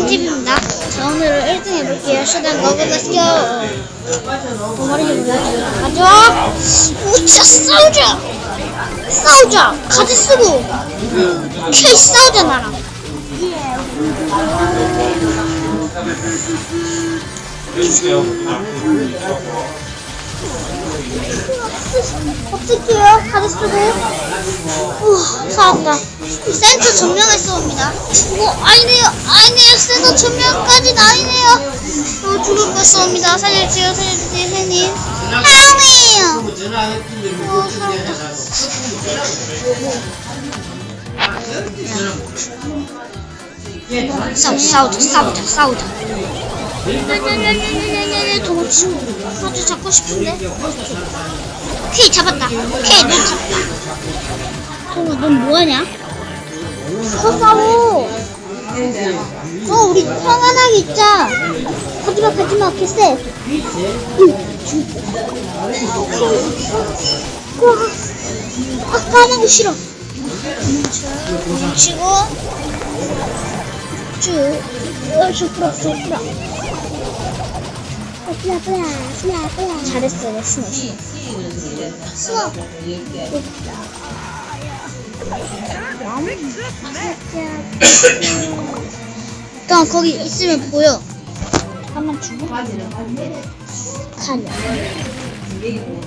빵집입니다. 자, 오늘 1등 해볼게요. 쇼단 거그 렛츠고! 동아리 해볼까요? 가져와! 우차, 싸우자! 싸우자! 카드 쓰고! 케이 싸우자, 나랑! 어떡해요? 카드 쓰고. 우와, 살았다. 센터 점령했어 옵니다. 오, 아니네요. 아니네요. 센터 점령까지 아니네요. 어, 뻔 옵니다. 살려주세요. 살려주세요, 선생님. 하우이요. 어. 싸우, 싸우자, 싸우자, 싸우자. 냐냐냐냐냐냐냐 도망치고 아주 잡고 싶은데 오케이 잡았다 오케이 넌 잡다 정우 넌 뭐하냐? 더 싸워 어 우리 평안하게 있자. 가지마 가지마 개쎄. 아 까마고 싫어. 도망치고. 쭉. 어, 슈프라 슈프라 플라 플라 플라 플라 잘했어 내 스노 스 노 일단 거기 있으면 보여. 잠깐만 주고? 가려 그리고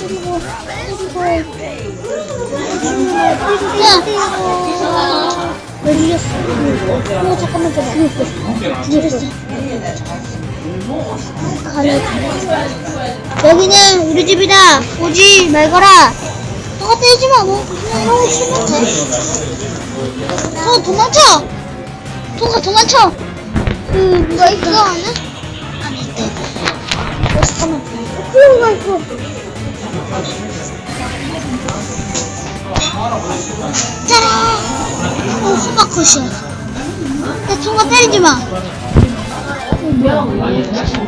그리고 야! 왜 죽였어? 어, 잠깐만 좀 죽였어. 가려. 여기는 우리 집이다. 오지 말거라. 너가 떼지 마. 너 이러고 있으면 돼. 너 도망쳐. 도가 도망쳐. 그 누가 있어 안에? 아니 있대. 어 잠깐만. 클로가 있어. 짜라. 오, 호박 컷이야. 야, 통과 때리지 마. 자,